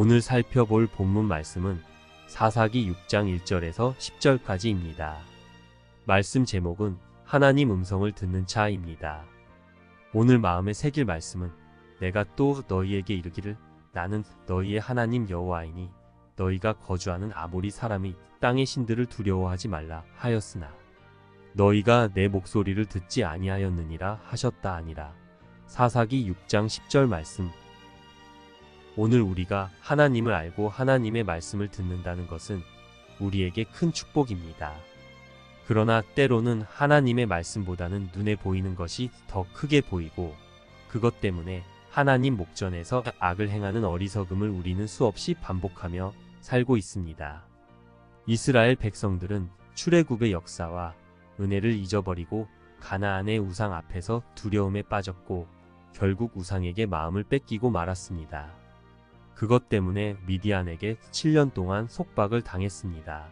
오늘 살펴볼 본문 말씀은 사사기 6장 1절에서 10절까지입니다. 말씀 제목은 하나님 음성을 듣는 자입니다. 오늘 마음에 새길 말씀은 내가 또 너희에게 이르기를 나는 너희의 하나님 여호와이니 너희가 거주하는 아모리 사람이 땅의 신들을 두려워하지 말라 하였으나 너희가 내 목소리를 듣지 아니하였느니라 하셨다 아니라 사사기 6장 10절 말씀 오늘 우리가 하나님을 알고 하나님의 말씀을 듣는다는 것은 우리에게 큰 축복입니다. 그러나 때로는 하나님의 말씀보다는 눈에 보이는 것이 더 크게 보이고 그것 때문에 하나님 목전에서 악을 행하는 어리석음을 우리는 수없이 반복하며 살고 있습니다. 이스라엘 백성들은 출애굽의 역사와 은혜를 잊어버리고 가나안의 우상 앞에서 두려움에 빠졌고 결국 우상에게 마음을 뺏기고 말았습니다. 그것 때문에 미디안에게 7년 동안 속박을 당했습니다.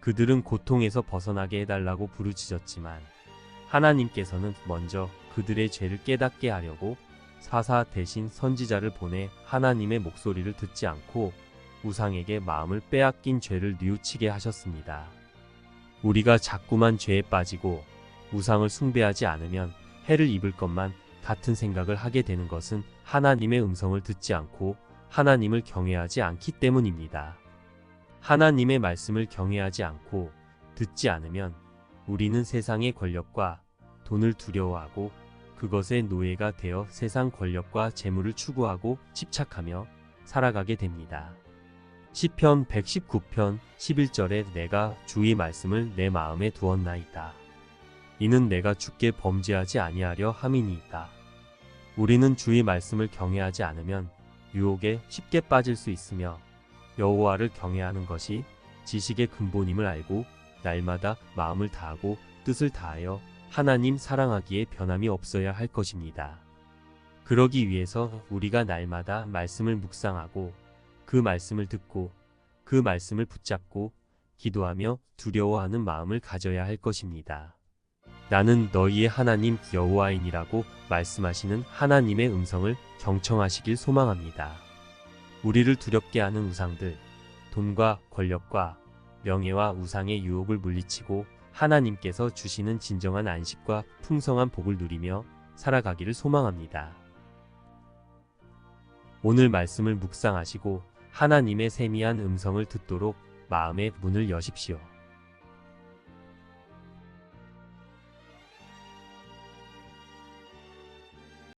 그들은 고통에서 벗어나게 해달라고 부르짖었지만 하나님께서는 먼저 그들의 죄를 깨닫게 하려고 사사 대신 선지자를 보내 하나님의 목소리를 듣지 않고 우상에게 마음을 빼앗긴 죄를 뉘우치게 하셨습니다. 우리가 자꾸만 죄에 빠지고 우상을 숭배하지 않으면 해를 입을 것만 같은 생각을 하게 되는 것은 하나님의 음성을 듣지 않고 하나님을 경외하지 않기 때문입니다. 하나님의 말씀을 경외하지 않고 듣지 않으면 우리는 세상의 권력과 돈을 두려워하고 그것의 노예가 되어 세상 권력과 재물을 추구하고 집착하며 살아가게 됩니다. 시편 119편 11절에 내가 주의 말씀을 내 마음에 두었나이다. 이는 내가 주께 범죄하지 아니하려 함이니이다. 우리는 주의 말씀을 경외하지 않으면 유혹에 쉽게 빠질 수 있으며 여호와를 경외하는 것이 지식의 근본임을 알고 날마다 마음을 다하고 뜻을 다하여 하나님 사랑하기에 변함이 없어야 할 것입니다. 그러기 위해서 우리가 날마다 말씀을 묵상하고 그 말씀을 듣고 그 말씀을 붙잡고 기도하며 두려워하는 마음을 가져야 할 것입니다. 나는 너희의 하나님 여호와이니라고 말씀하시는 하나님의 음성을 경청하시길 소망합니다. 우리를 두렵게 하는 우상들, 돈과 권력과 명예와 우상의 유혹을 물리치고 하나님께서 주시는 진정한 안식과 풍성한 복을 누리며 살아가기를 소망합니다. 오늘 말씀을 묵상하시고 하나님의 세미한 음성을 듣도록 마음의 문을 여십시오.